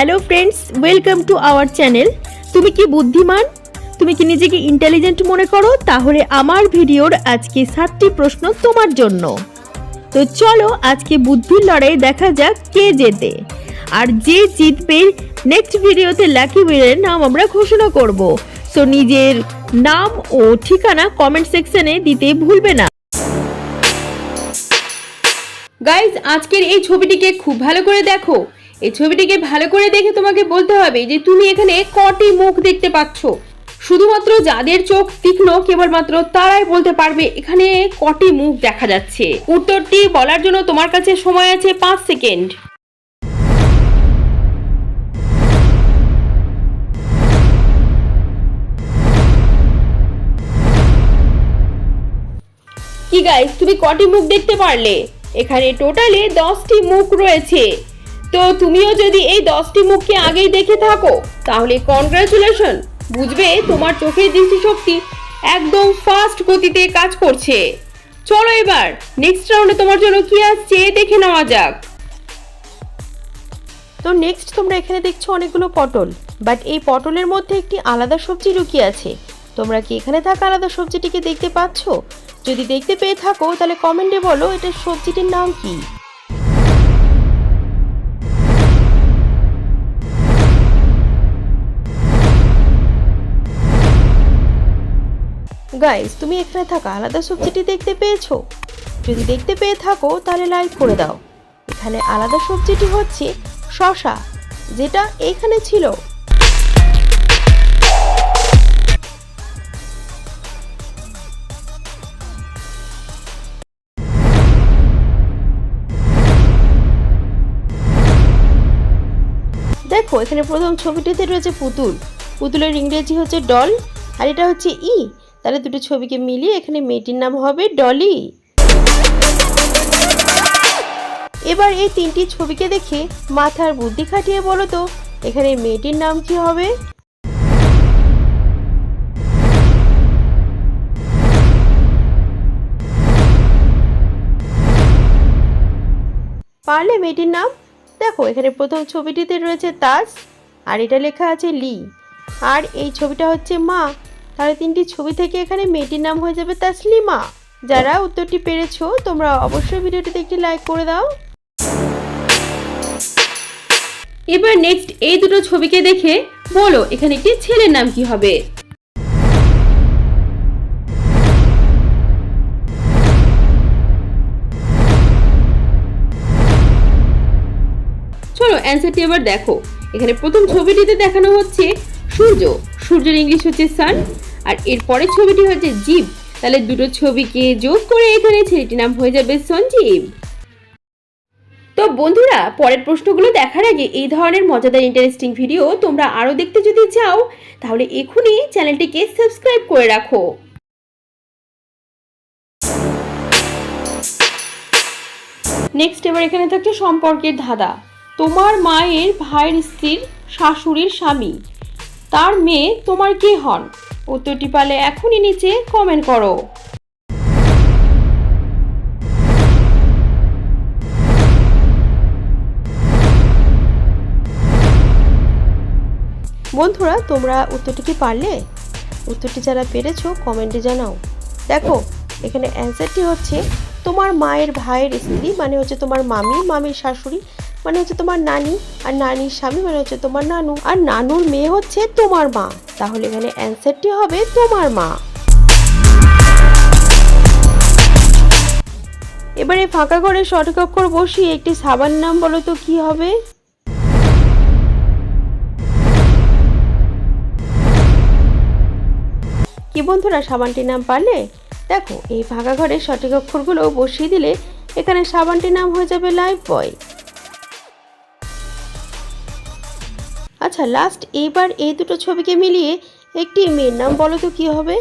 Hello friends welcome to our channel তুমি কি বুদ্ধিমান? তুমি কি নিজেকে ইন্টেলিজেন্ট মনে করো? তাহলে আমার ভিডিওর আজকে সাতটি প্রশ্ন তোমার জন্য। তো চলো আজকে বুদ্ধির লড়াই দেখা যাক কে জেতে। আর যে জিতবে নেক্সট ভিডিওতে লাকি উইনের নাম আমরা ঘোষণা করব। সো নিজের নাম ও ঠিকানা কমেন্ট সেকশনে দিতে ভুলবে না। গাইজ আজকের এই ছবিটিকে খুব ভালো করে দেখো। এই ছবিটিকে ভালো করে দেখে তোমাকে বলতে হবে যে তুমি এখানে কটি মুখ দেখতে পাচ্ছ। শুধুমাত্র যাদের চোখ তীক্ষ্ণ, কেবলমাত্র তারাই বলতে পারবে এখানে কটি মুখ দেখা যাচ্ছে। উত্তরটি বলার জন্য তোমার কাছে সময় আছে পাঁচ সেকেন্ড। কি গাইস তুমি কটি মুখ দেখতে পারলে? এখানে টোটালে দশটি মুখ রয়েছে। তো তুমিও যদি এই দশটি মুখকে আগেই দেখে থাকো, তাহলে কনগ্রাচুলেশন বুঝবে তোমার চোখের দৃষ্টিশক্তি একদম ফাস্ট গতিতে কাজ করছে। চলো এবার নেক্সট রাউন্ডে তোমার জন্য কি আসছে দেখে নেওয়া যাক। তো নেক্সট তোমরা এখানে দেখছ অনেকগুলো পটল বাট এই পটলের মধ্যে একটি আলাদা সবজি লুকিয়ে আছে। তোমরা কি এখানে থাকা আলাদা সবজিটিকে দেখতে পাচ্ছ? যদি দেখতে পেয়ে থাকো, তাহলে কমেন্টে বলো এটা সবজিটির নাম কি? গাইস তুমি এখানে থাকা আলাদা সবজিটি দেখতে পেয়েছ? যদি দেখতে পেয়ে থাকো, তাহলে লাইক করে দাও। এখানে আলাদা সবজিটি হচ্ছে শশা যেটা এখানে ছিল। দেখো, এখানে প্রথম ছবিটিতে রয়েছে পুতুল। পুতুলের ইংরেজি হচ্ছে ডল আর এটা হচ্ছে ই। তাহলে দুটো ছবিকে মিলিয়ে এখানে মেয়েটির নাম হবে ডলি। এবার এই তিনটি ছবিকে দেখে মাথার বুদ্ধি খাটিয়ে বলো তো, এখানে মেয়েটির নাম কি হবে? পারলে মেয়েটির নাম? দেখো, এখানে প্রথম ছবিটিতে রয়েছে তাজ আর এটা লেখা আছে লি। আর এই ছবিটা হচ্ছে মা তাহলে তিনটি ছবি থেকে এখানে মেয়েটির নাম হয়ে যাবে তাসলিমা। যারা উত্তরটি পেরেছ, তোমরা অবশ্যই ভিডিওটিতে একটি লাইক করে দাও। এবার নেক্সট এই দুটো ছবিকে দেখে বলো, এখানে একটি ছেলের নাম কি হবে? চলো অ্যান্সারটি এবার দেখো। এখানে প্রথম ছবিটিতে দেখানো হচ্ছে সূর্য। সূর্যের ইংলিশ হচ্ছে সান আর এর পরের ছবিটি হচ্ছে জীব। তাহলে দুটো ছবিকে যোগ করে এখানে ছেলেটির নাম হয়ে যাবে সঞ্জীব। তো বন্ধুরা, পরের প্রশ্নগুলো দেখার আগে এই ধরনের মজাদার ইন্টারেস্টিং ভিডিও তোমরা আরও দেখতে যদি চাও, তাহলে এখনই চ্যানেলটিকে সাবস্ক্রাইব করে রাখো। নেক্সট এবার এখানে থাকছে সম্পর্কের ধাঁধা। তোমার মায়ের ভাইয়ের স্ত্রীর শাশুড়ির স্বামী। তার মেয়ে তোমার কে হন? উত্তরটি পালে এখনই নিচে কমেন্ট করো। বন্ধুরা, তোমরা উত্তরটি কি পারলে? উত্তরটি যারা পেরেছ কমেন্টে জানাও। দেখো, এখানে অ্যান্সারটি হচ্ছে তোমার মায়ের ভাইয়ের স্ত্রী মানে হচ্ছে তোমার মামি, মামির শাশুড়ি মানে হচ্ছে তোমার নানি আর নানির স্বামী মানে হচ্ছে তোমার নানু। আর নানুর মেয়ে হচ্ছে তোমার মা। তাহলে এখানে অ্যান্সারটি হবে তোমার মা। এবারে ফাঁকা করে সঠিক অক্ষর বসিয়ে একটি সাবান নাম বলো তো কি হবে? কি বন্ধুরা, সাবানটির নাম পারলে? দেখো, এই ফাঁকা ঘরে সঠিক অক্ষরগুলো বসিয়ে দিলে এখানে সাবানটির নাম হয়ে যাবে লাইফ বয় আচ্ছা লাস্ট এইবার এই দুটো ছবিকে মিলিয়ে একটি মেয়ের নাম বলো তো কি হবে?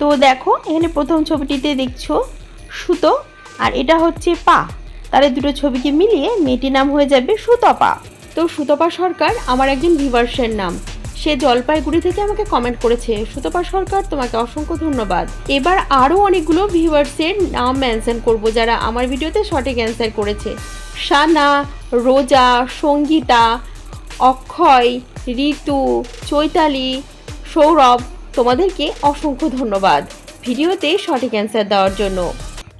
তো দেখো, এখানে প্রথম ছবিটিতে দেখছ সুতো, আর এটা হচ্ছে পা। তাহলে দুটো ছবিকে মিলিয়ে মেয়েটির নাম হয়ে যাবে সুতপা। তো সুতপা সরকার, আমার একজন ভিভার্সের নাম। সে জলপাইগুড়ি থেকে আমাকে কমেন্ট করেছে, সুতপা সরকার তোমাকে অসংখ্য ধন্যবাদ। এবার আরও অনেকগুলো ভিউয়ার্সের নাম মেনশন করব যারা আমার ভিডিওতে সঠিক অ্যান্সার করেছে। সানা, রোজা, সঙ্গীতা, অক্ষয়, ঋতু, চৈতালি, সৌরভ, তোমাদেরকে অসংখ্য ধন্যবাদ ভিডিওতে সঠিক অ্যান্সার দেওয়ার জন্য।